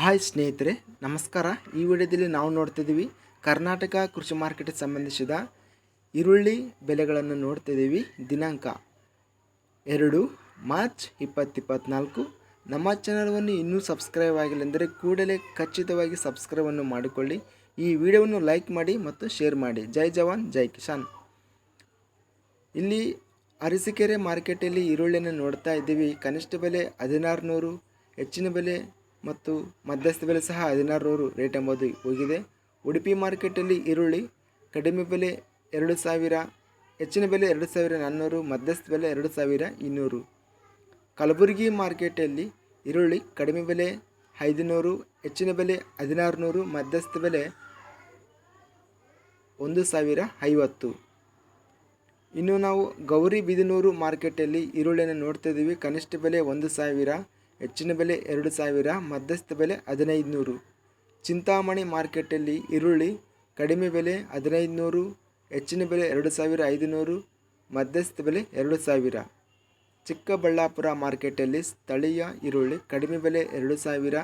Hi ಸ್ನೇಹಿತರೆ, ನಮಸ್ಕಾರ. ಈ ವಿಡಿಯೋದಲ್ಲಿ ನಾವು ನೋಡ್ತಿದ್ದೀವಿ ಕರ್ನಾಟಕ ಕೃಷಿ ಮಾರ್ಕೆಟ್ಗೆ ಸಂಬಂಧಿಸಿದ ಈರುಳ್ಳಿ ಬೆಲೆಗಳನ್ನು ನೋಡ್ತಿದ್ದೀವಿ. ದಿನಾಂಕ ಎರಡು ಮಾರ್ಚ್ ಇಪ್ಪತ್ತಿಪ್ಪತ್ನಾಲ್ಕು. ನಮ್ಮ ಚಾನಲ್ವನ್ನು ಇನ್ನೂ ಸಬ್ಸ್ಕ್ರೈಬ್ ಆಗಿಲ್ಲ ಕೂಡಲೇ ಖಚಿತವಾಗಿ ಸಬ್ಸ್ಕ್ರೈಬನ್ನು ಮಾಡಿಕೊಳ್ಳಿ. ಈ ವಿಡಿಯೋವನ್ನು ಲೈಕ್ ಮಾಡಿ ಮತ್ತು ಶೇರ್ ಮಾಡಿ. ಜೈ ಜವಾನ್, ಜೈ ಕಿಸಾನ್. ಇಲ್ಲಿ ಅರಸಿಕೆರೆ ಮಾರ್ಕೆಟಲ್ಲಿ ಈರುಳ್ಳಿಯನ್ನು ನೋಡ್ತಾ ಇದ್ದೀವಿ. ಕನಿಷ್ಠ ಬೆಲೆ ಹದಿನಾರು ನೂರು ಹೆಚ್ಚಿನ ಬೆಲೆ ಮತ್ತು ಮಧ್ಯಸ್ಥ ಬೆಲೆ ಸಹ ಹದಿನಾರು ನೂರು ರೇಟ್ ಎಂಬುದು ಹೋಗಿದೆ. ಉಡುಪಿ ಮಾರ್ಕೆಟಲ್ಲಿ ಈರುಳ್ಳಿ ಕಡಿಮೆ ಬೆಲೆ ಎರಡು ಸಾವಿರ, ಹೆಚ್ಚಿನ ಬೆಲೆ ಎರಡು ಸಾವಿರ ನಾನ್ನೂರು, ಮಧ್ಯಸ್ಥ ಬೆಲೆ ಎರಡು ಸಾವಿರ ಇನ್ನೂರು. ಕಲಬುರಗಿ ಮಾರ್ಕೆಟಲ್ಲಿ ಈರುಳ್ಳಿ ಕಡಿಮೆ ಬೆಲೆ ಐದುನೂರು, ಹೆಚ್ಚಿನ ಬೆಲೆ ಹದಿನಾರು ನೂರು ಮಧ್ಯಸ್ಥ ಬೆಲೆ ಒಂದು ಸಾವಿರ ಐವತ್ತು. ಇನ್ನು ನಾವು ಗೌರಿ ಬಿದಿನೂರು ಮಾರ್ಕೆಟಲ್ಲಿ ಈರುಳ್ಳಿಯನ್ನು ನೋಡ್ತಾ ಇದ್ದೀವಿ. ಕನಿಷ್ಠ ಬೆಲೆ ಒಂದು ಸಾವಿರ ಹೆಚ್ಚಿನ ಬೆಲೆ ಎರಡು ಸಾವಿರ, ಮಧ್ಯಸ್ಥ ಬೆಲೆ ಹದಿನೈದು ನೂರು ಚಿಂತಾಮಣಿ ಮಾರ್ಕೆಟಲ್ಲಿ ಈರುಳ್ಳಿ ಕಡಿಮೆ ಬೆಲೆ ಹದಿನೈದು ನೂರು ಹೆಚ್ಚಿನ ಬೆಲೆ ಎರಡು ಸಾವಿರ ಐದುನೂರು, ಮಧ್ಯಸ್ಥ ಬೆಲೆ ಎರಡು ಸಾವಿರ. ಚಿಕ್ಕಬಳ್ಳಾಪುರ ಮಾರ್ಕೆಟಲ್ಲಿ ಸ್ಥಳೀಯ ಈರುಳ್ಳಿ ಕಡಿಮೆ ಬೆಲೆ ಎರಡು ಸಾವಿರ,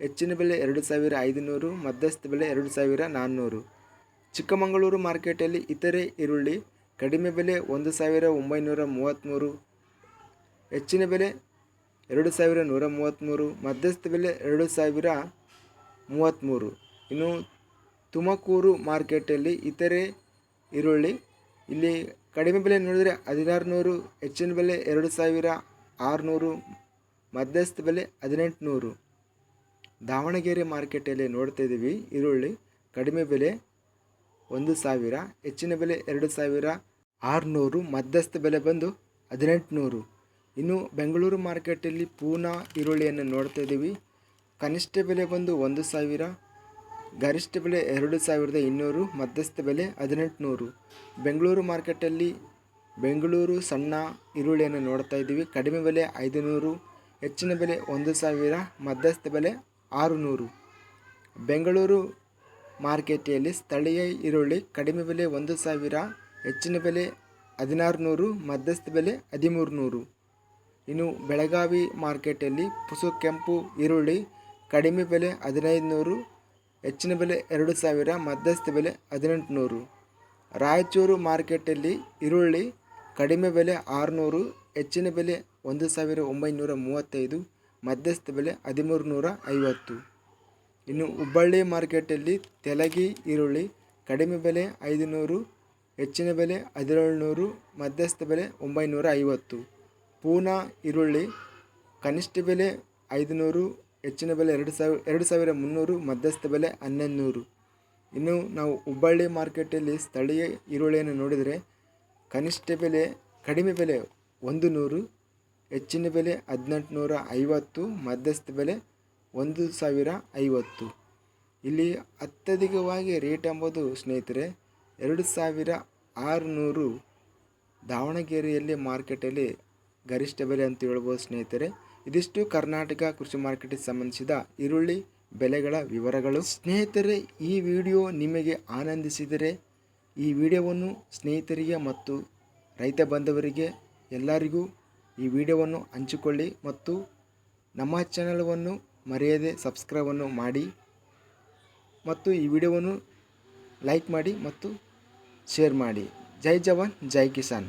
ಹೆಚ್ಚಿನ ಬೆಲೆ ಎರಡು ಸಾವಿರ ಐದುನೂರು, ಮಧ್ಯಸ್ಥ ಬೆಲೆ ಎರಡು ಸಾವಿರ ನಾನ್ನೂರು. ಚಿಕ್ಕಮಗಳೂರು ಮಾರ್ಕೆಟಲ್ಲಿ ಇತರೆ ಈರುಳ್ಳಿ ಕಡಿಮೆ ಬೆಲೆ ಒಂದು ಸಾವಿರ ಒಂಬೈನೂರ ಮೂವತ್ತ್ಮೂರು, ಹೆಚ್ಚಿನ ಬೆಲೆ ಎರಡು ಸಾವಿರ ನೂರ ಮೂವತ್ತ್ಮೂರು ಮಧ್ಯಸ್ಥ ಬೆಲೆ ಎರಡು ಸಾವಿರ ಮೂವತ್ತ್ಮೂರು ಇನ್ನು ತುಮಕೂರು ಮಾರ್ಕೆಟಲ್ಲಿ ಇತರೆ ಈರುಳ್ಳಿ, ಇಲ್ಲಿ ಕಡಿಮೆ ಬೆಲೆ ನೋಡಿದರೆ ಹದಿನಾರು ನೂರು ಹೆಚ್ಚಿನ ಬೆಲೆ ಎರಡು ಸಾವಿರ ಆರುನೂರು, ಮಧ್ಯಸ್ಥ ಬೆಲೆ ಹದಿನೆಂಟುನೂರು. ದಾವಣಗೆರೆ ಮಾರ್ಕೆಟಲ್ಲಿ ನೋಡ್ತಾ ಇದ್ದೀವಿ, ಈರುಳ್ಳಿ ಕಡಿಮೆ ಬೆಲೆ ಒಂದು ಸಾವಿರ, ಹೆಚ್ಚಿನ ಬೆಲೆ ಎರಡು ಸಾವಿರ ಆರುನೂರು, ಮಧ್ಯಸ್ಥ ಬೆಲೆ ಬಂದು ಹದಿನೆಂಟುನೂರು. ಇನ್ನು ಬೆಂಗಳೂರು ಮಾರ್ಕೆಟಲ್ಲಿ ಪೂನಾ ಈರುಳ್ಳಿಯನ್ನು ನೋಡ್ತಾ ಇದ್ದೀವಿ. ಕನಿಷ್ಠ ಬೆಲೆ ಬಂದು ಒಂದು ಸಾವಿರ, ಗರಿಷ್ಠ ಬೆಲೆ ಎರಡು ಸಾವಿರದ ಇನ್ನೂರು, ಮಧ್ಯಸ್ಥ ಬೆಲೆ ಹದಿನೆಂಟುನೂರು. ಬೆಂಗಳೂರು ಮಾರ್ಕೆಟಲ್ಲಿ ಬೆಂಗಳೂರು ಸಣ್ಣ ಈರುಳ್ಳಿಯನ್ನು ನೋಡ್ತಾ ಇದ್ದೀವಿ. ಕಡಿಮೆ ಬೆಲೆ ಐದುನೂರು, ಹೆಚ್ಚಿನ ಬೆಲೆ ಒಂದು ಸಾವಿರ, ಮಧ್ಯಸ್ಥ ಬೆಲೆ ಆರುನೂರು. ಬೆಂಗಳೂರು ಮಾರ್ಕೆಟಲ್ಲಿ ಸ್ಥಳೀಯ ಈರುಳ್ಳಿ ಕಡಿಮೆ ಬೆಲೆ ಒಂದು ಸಾವಿರ, ಹೆಚ್ಚಿನ ಬೆಲೆ ಹದಿನಾರು ನೂರು ಮಧ್ಯಸ್ಥ ಬೆಲೆ ಹದಿಮೂರು ನೂರು ಇನ್ನು ಬೆಳಗಾವಿ ಮಾರ್ಕೆಟಲ್ಲಿ ಪುಸು ಕೆಂಪು ಈರುಳ್ಳಿ, ಕಡಿಮೆ ಬೆಲೆ ಹದಿನೈದು ನೂರು ಹೆಚ್ಚಿನ ಬೆಲೆ ಎರಡು ಸಾವಿರ, ಮಧ್ಯಸ್ಥ ಬೆಲೆ ಹದಿನೆಂಟು ನೂರು ರಾಯಚೂರು ಮಾರ್ಕೆಟಲ್ಲಿ ಈರುಳ್ಳಿ ಕಡಿಮೆ ಬೆಲೆ ಆರುನೂರು, ಹೆಚ್ಚಿನ ಬೆಲೆ ಒಂದು ಸಾವಿರ ಒಂಬೈನೂರ ಮೂವತ್ತೈದು, ಮಧ್ಯಸ್ಥ ಬೆಲೆ ಹದಿಮೂರು ನೂರ ಐವತ್ತು. ಇನ್ನು ಹುಬ್ಬಳ್ಳಿ ಮಾರ್ಕೆಟಲ್ಲಿ ತೆಲಗಿ ಈರುಳ್ಳಿ ಕಡಿಮೆ ಬೆಲೆ ಐದುನೂರು, ಹೆಚ್ಚಿನ ಬೆಲೆ ಹದಿನೇಳು ನೂರು ಮಧ್ಯಸ್ಥ ಬೆಲೆ ಒಂಬೈನೂರ ಐವತ್ತು. ಪೂನಾ ಈರುಳ್ಳಿ, ಕನಿಷ್ಠ ಬೆಲೆ ಐದುನೂರು, ಹೆಚ್ಚಿನ ಬೆಲೆ ಎರಡು ಸಾವಿರ ಎರಡು ಸಾವಿರ ಮುನ್ನೂರು, ಮಧ್ಯಸ್ಥ ಬೆಲೆ ಹನ್ನೊಂದು ನೂರು ಇನ್ನು ನಾವು ಹುಬ್ಬಳ್ಳಿ ಮಾರ್ಕೆಟಲ್ಲಿ ಸ್ಥಳೀಯ ಈರುಳ್ಳಿಯನ್ನು ನೋಡಿದರೆ ಕನಿಷ್ಠ ಬೆಲೆ, ಕಡಿಮೆ ಬೆಲೆ ಒಂದು ನೂರು ಹೆಚ್ಚಿನ ಬೆಲೆ ಹದಿನೆಂಟು ನೂರ ಐವತ್ತು, ಮಧ್ಯಸ್ಥ ಬೆಲೆ ಒಂದು ಸಾವಿರ ಐವತ್ತು. ಇಲ್ಲಿ ಅತ್ಯಧಿಕವಾಗಿ ರೇಟ್ ಎಂಬುದು ಸ್ನೇಹಿತರೆ ಎರಡು ಸಾವಿರ ಆರುನೂರು ದಾವಣಗೆರೆಯಲ್ಲಿ ಮಾರ್ಕೆಟಲ್ಲಿ ಗರಿಷ್ಠ ಬೆಲೆ ಅಂತ ಹೇಳ್ಬೋದು ಸ್ನೇಹಿತರೆ. ಇದಿಷ್ಟು ಕರ್ನಾಟಕ ಕೃಷಿ ಮಾರ್ಕೆಟಿಗೆ ಸಂಬಂಧಿಸಿದ ಈರುಳ್ಳಿ ಬೆಲೆಗಳ ವಿವರಗಳು. ಸ್ನೇಹಿತರೆ, ಈ ವಿಡಿಯೋ ನಿಮಗೆ ಆನಂದಿಸಿದರೆ ಈ ವಿಡಿಯೋವನ್ನು ಸ್ನೇಹಿತರಿಗೆ ಮತ್ತು ರೈತ ಬಾಂಧವರಿಗೆ ಎಲ್ಲರಿಗೂ ಈ ವಿಡಿಯೋವನ್ನು ಹಂಚಿಕೊಳ್ಳಿ ಮತ್ತು ನಮ್ಮ ಚಾನಲನ್ನು ಮರೆಯದೆ ಸಬ್ಸ್ಕ್ರೈಬನ್ನು ಮಾಡಿ ಮತ್ತು ಈ ವಿಡಿಯೋವನ್ನು ಲೈಕ್ ಮಾಡಿ ಮತ್ತು ಶೇರ್ ಮಾಡಿ. ಜೈ ಜವಾನ್, ಜೈ ಕಿಸಾನ್.